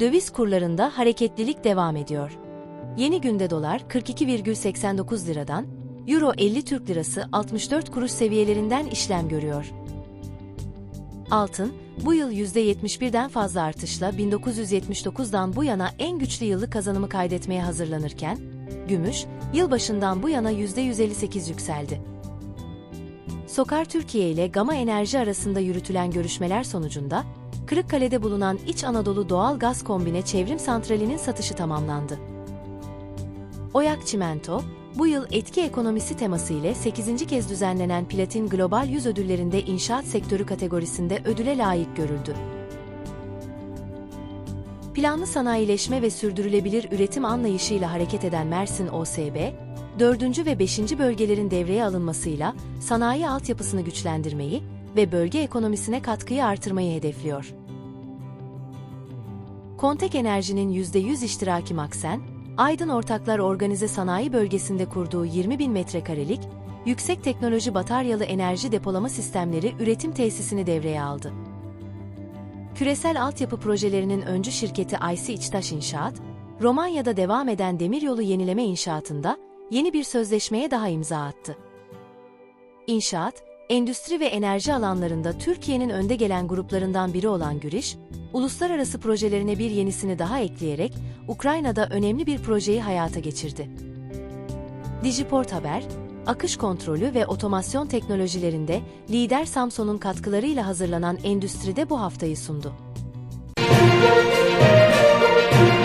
Döviz kurlarında hareketlilik devam ediyor. Yeni günde dolar 42,89 liradan, Euro 50 Türk Lirası 64 kuruş seviyelerinden işlem görüyor. Altın, bu yıl %71'den fazla artışla 1979'dan bu yana en güçlü yıllık kazanımı kaydetmeye hazırlanırken, gümüş, yılbaşından bu yana %158 yükseldi. Sokar Türkiye ile Gama Enerji arasında yürütülen görüşmeler sonucunda, Kırıkkale'de bulunan İç Anadolu Doğal Gaz Kombine Çevrim Santrali'nin satışı tamamlandı. Oyak Çimento, bu yıl etki ekonomisi teması ile 8. kez düzenlenen Platin Global 100 ödüllerinde inşaat sektörü kategorisinde ödüle layık görüldü. Planlı sanayileşme ve sürdürülebilir üretim anlayışıyla hareket eden Mersin OSB, 4. ve 5. bölgelerin devreye alınmasıyla sanayi altyapısını güçlendirmeyi ve bölge ekonomisine katkıyı artırmayı hedefliyor. Kontek Enerji'nin %100 iştiraki Maksen, Aydın Ortaklar Organize Sanayi Bölgesi'nde kurduğu 20 bin metrekarelik, yüksek teknoloji bataryalı enerji depolama sistemleri üretim tesisini devreye aldı. Küresel altyapı projelerinin öncü şirketi IC İçtaş İnşaat, Romanya'da devam eden demiryolu yenileme inşaatında yeni bir sözleşmeye daha imza attı. İnşaat, Endüstri ve enerji alanlarında Türkiye'nin önde gelen gruplarından biri olan Güriş, uluslararası projelerine bir yenisini daha ekleyerek Ukrayna'da önemli bir projeyi hayata geçirdi. Dijiport Haber, akış kontrolü ve otomasyon teknolojilerinde lider Samson'un katkılarıyla hazırlanan endüstride bu haftayı sundu. Müzik